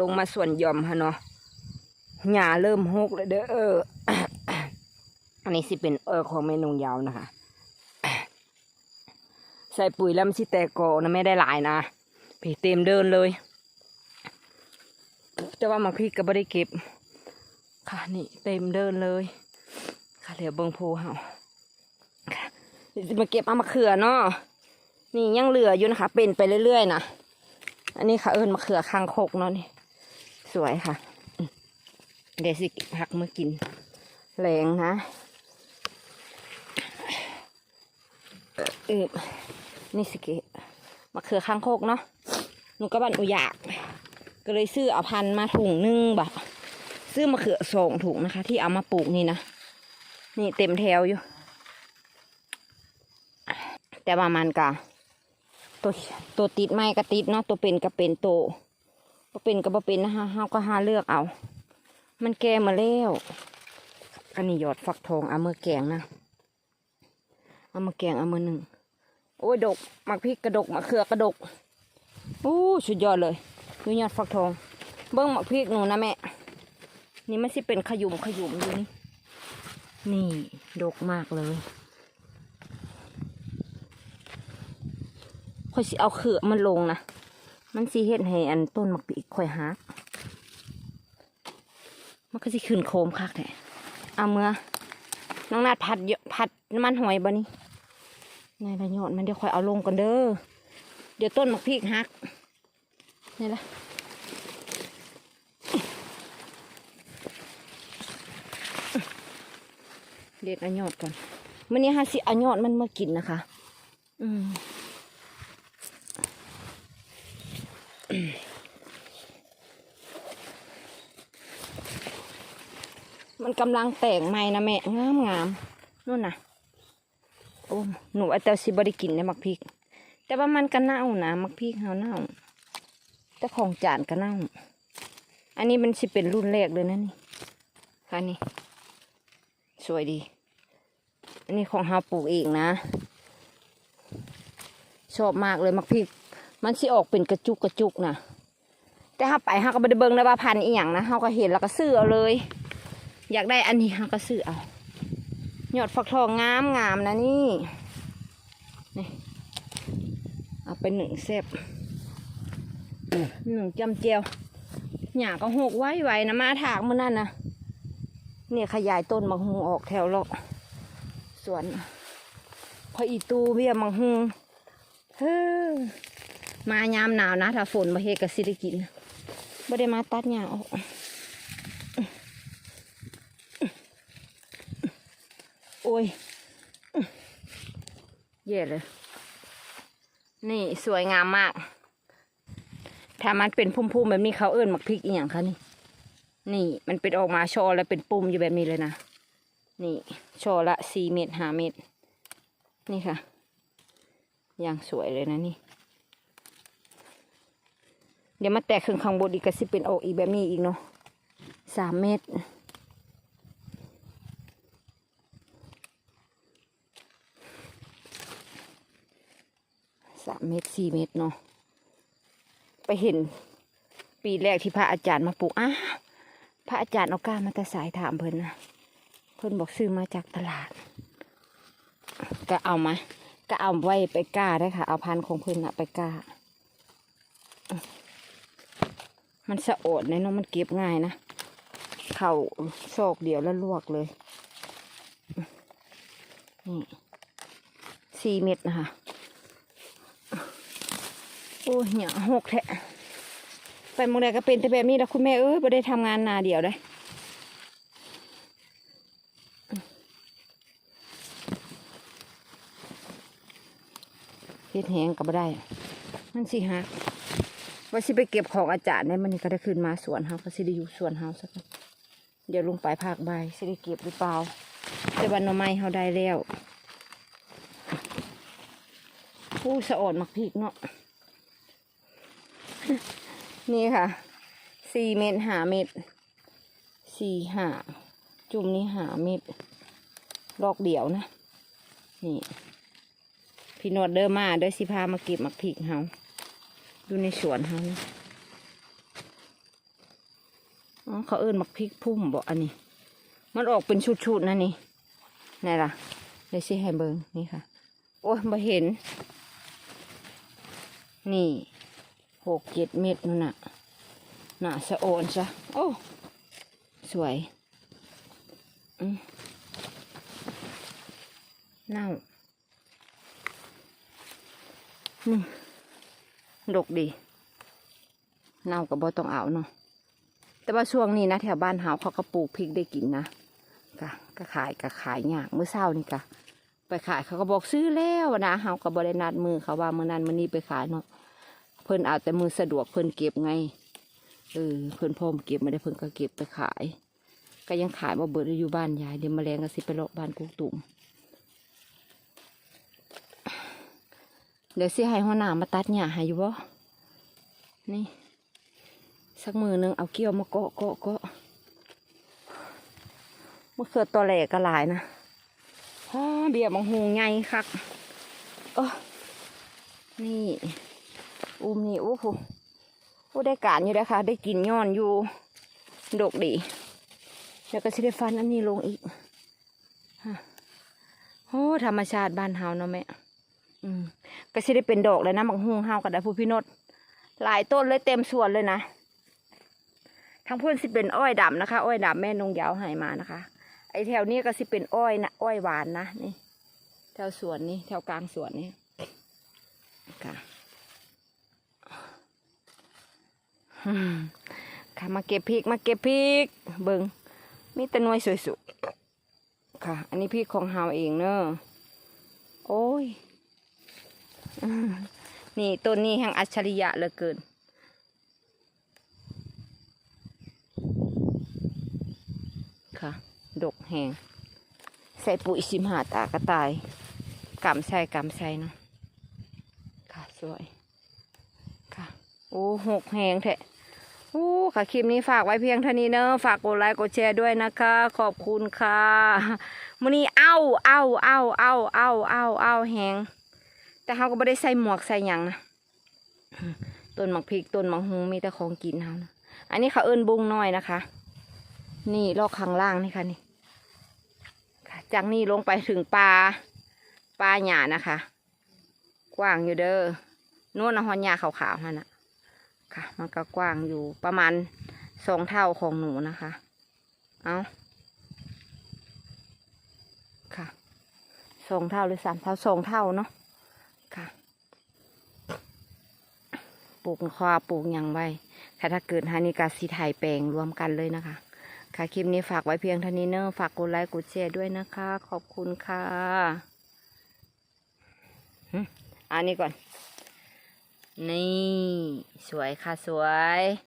ลงมาส่วนหย่อมฮะเนาะหญ้าเริ่มหกเลยเด้อเอออันนี้สิเป็นเออของเมนูยาวนะคะ ใส่ปุ๋ยแล้วมันสิแตกกอนะไม่ได้หลายนะผีเต็มเดินเลย แต่ว่ามักพริกก็ไม่ได้เก็บ ค่ะนี่เต็มเดินเลย ค่ะเหลือเบิงโพเฮาค่ะเดี๋ยวจะมาเก็บเอามะเขือเนาะนี่ยังเหลืออยู่นะคะ เป็นไปเรื่อยๆนะอันนี้ค่ะเอิญมะเขือคางคกเนาะนี่ สวยค่ะ เดี๋ยวสิพักมากินแรงนะเออนี่สิเกมะเขือคางโคกเนาะหนูก็บันอุยาก ก็เลยซื้อเอาพันมาถุงหนึงแบบซื้อมะเขือสองถุงนะคะ ที่เอามาปลูกนี่นะ นี่เต็มแถวอยู่ แต่ว่ามันกะตัวตัวติดไม่ก็ติดเนาะตัวเป็นก็เป็นโต บ่เป็นก็บ่เป็นนะคะเฮาก็หาเลือกเอา มันแก่มาแล้วอันนี้หยอดฟักทองเอามือแกงนะเอามาแกงเอามือหนึ่งโอ้ยดกมักพริกกระดกมะเขือกระดกโอ้สุดยอดเลยดูยอดฟักทอง เบิ้งมักพริกหนูนะแม่นี่มันสิเป็นขยุมขยุมอยู่นี่นี่ดกมากเลยค่อยสิเอาเขือมันลงนะ มันสิเฮ็ดให้อันต้นมักปีกค่อยหักมันก็สิขึ้นโคมคักแท้เอาเมื่อน้องนาดผัดเยอะผัดน้ำมันหอยบ่นี่นายละยอดมันเดี๋ยวค่อยเอาลงก่อนเด้อเดี๋ยวต้นมักพริกหักนี่ละเด็ดเอายอดก่อนมื่อนี้ฮะสิเอายอดมันมากินนะคะ อืม มันกำลังแตกใหม่นะแม่งามงามนู่นน่ะโอ้หนูไอเตลสิบได้กินในมักพริก แต่ว่ามันก็เน่านะมักพริกเฮาเน่าแต่ของจานก็เน่า อันนี้มันสิเป็นรุ่นแรกเลยนะนี่ค่ะนี่ สวยดี อันนี้ของเฮาปลูกเองนะ ชอบมากเลยมักพริก มันสิออกเป็นกระจุกกระจุกนะแต่ถ้าไปเฮาก็ไม่ได้เบิ่งได้ว่าพันธุ์อีหยังนะเฮาก็เห็นแล้วก็ซื้อเอาเลย อยากได้อันนี้เฮาก็ซื้อเอายอดฟักทองงามงามนะนี่นี่เอาไปหนึ่งเซฟหนึ่งจำเจียวหญ้าก็หกไว้ไว้นะมาถากมื่อนั่นนะเนี่ยขยายต้นมังหุงออกแถวเลาะสวนพออีตูเบี้ยมังหุงเฮ้อมายามหนาวนะ ถ้าฝนมาเฮดกสิได้กินไม่ได้มาตัดหญ้าออก อ้ยเย่เลย นี่สวยงามมาก ถ้ามันเป็นพุ่มๆแบบนี้เขาเอิ้นหมักพริกอีกอย่างคะนี่ นี่มันเป็นออกมาช่อแล้วเป็นปุ่มอยู่แบบนี้เลยนะ นี่ช่อละสี่เมตรห้าเมตร นี่ค่ะ อย่างสวยเลยนะนี่ เดี๋ยวมาแตกขึ้นข้างบนอีกก็สิเป็นออกอีกแบบนี้อีกเนาะสามเมตร สามเมตรสี่เมตรเนาะไปเห็นปีแรกที่พระอาจารย์มาปลูกอ้าพระอาจารย์เอาก้ามาต่สายถามเพิ่นนะเพิ่นบอกซื้อมาจากตลาด ก็เอามาก็เอาไว้ไปก้าได้ค่ะ เอาพันธุ์ของเพิ่นอะไปก้า มันสะโอดในน้องมันเก็บง่ายนะเข่าโชกเดียวแล้วลวกเลยนี่สี่เม็ดนะคะ อ้ยเนี่ยหกแทะไปหมองใดก็เป็นแต่แบบนี้แล้วคุณแม่เอ้ยไม่ได้ทำงานนาเดียวได้เฮ็ดแหงก็บ่ได้ มันสิฮะว่าสิไปเก็บของอาจารย์เนี่ยมันนี่ก็ได้ขึ้นมาสวนเฮาก็สิได้อยู่สวนเฮาสักเดี๋ยวลงไปภาคใบสิได้เก็บหรือเปล่าแต่วันนอไม้เฮาได้แล้วผู้สะอดมักพริกเนาะ นี่ค่ะสี่เม็ดหาเม็ดสี่หาจุ่มนี้หาเม็ดดอกเดียวนะ นี่พี่นวดเดิมมาเด้อสิพามาเก็บมักพริกเฮาดูในสวนเฮานะอ๋อเขาเอิ้นมักพริกพุ่มบอกอันนี้ มันออกเป็นชุดๆนะนี่ไหนล่ะเดี๋ยวสิให้เบิงนี่ค่ะ โอ้ยมาเห็น นี่ หกเจ็ดเม็ดนู่นน่ะหน่าสะโอนซะโอ้ สวยอืมเน่าดกดี เน่ากับบ่ต้องเอาเนาะแต่ว่าช่วงนี้นะแถวบ้านเฮาเขาก็ปลูกพริกได้กินนะกะก็ขายก็ขายยากเมื่อเช้านี่กะไปขายเขาก็บอกซื้อแล้วนะเฮาก็บรินัดมือเขาว่ามื่อนั้นมื่อนี้ไปขายเนาะ เพิ่นอาแต่มือสะดวกเพิ่นเก็บไงเออเพิ่นพร้อมเก็บไม่ได้เพิ่นก็เก็บไปขาย ก็ยังขายมาเบิดอยู่บ้านยายเดี๋ยวแมลงก็สิไปเลาะบ้านกุ๊กตุ่มเดี๋ยวสิให้หัวหน้ามาตัดหญ้าให้อยู่บ่นี่ สักมือหนึงเอาเกี้ยวมาเกาะเกาะเกาะมะเขือตัวแหลกก็หลายนะเบียร์มังหูไงคักเออนี่ อุ้มนี่โอ้โหโอ้ได้การอยู่นะคะได้กินย้อนอยู่ดกดีเดี๋ยวก็สิได้ฟันอันนี้ลงอีกโอ้ธรรมชาติบ้านเฮาเนาะแม่ก็สิได้เป็นดอกเลยนะมังหูเฮาก็ได้ผู้พี่นดหลายต้นเลยเต็มสวนเลยนะทั้งพุ่นสิเป็นอ้อยดำนะคะ อ้อยดำแม่นงยาวให้มานะคะ ไอแถวนี้ก็สิเป็นอ้อยนะอ้อยหวานนะนี่แถวสวนนี่แถวกลางสวนนี่ค่ะอืม ค่ะมาเก็บพริกมาเก็บพริก เบิงมีแต่น่วยสวยๆค่ะ อันนี้พริกของเฮาเองเนอะโอ้ยนี่ต้นนี้แห่งอัจฉริยะเหลือเกินค่ะ ดกแหงใส่ปุ๋ยสิมหาตากระต่ายกำใส่กำใส่เนาะค่ะ สวย ค่ะ โอ้หกแหงแท้ โอ้ค่ะคลิปนี้ฝากไว้เพียงเท่านี้เนอะฝากกดไลค์กดแชร์ด้วยนะคะ ขอบคุณค่ะมื้อนี้เอ้าเอ้าเอ้าเอ้าเอ้าเอ้าเอ้าแหงแต่เขาก็ไม่ได้ใส่หมวกใส่หยังนะต้นหมักพริกต้นหมักฮุงมีแต่ของกินเขานะอันนี้เขาเอินบุ้งน้อยนะคะ นี่ลอกข้างล่างนี่ค่ะนี่จากนี่ลงไปถึงปลาปลาหยานะคะ กว้างอยู่เด้อนู่นนะฮอนหญ้าขาวๆนั่นน่ะ ค่ะ มันก็กว้างอยู่ประมาณสองเท่าของหนูนะคะ เอาค่ะสองเท่าหรือสามเท่าสองเท่าเนาะค่ะ ปลูกควาปลูกหยังไว้ถ้าถ้าเกิดฮานิกาสีไทยแปลงรวมกันเลยนะคะ ค่ะคลิปนี้ฝากไว้เพียงเท่านี้เนอะฝากกดไลค์กดแชร์ด้วยนะคะ ขอบคุณค่ะอันนี้ก่อน นี่ สวยค่ะสวย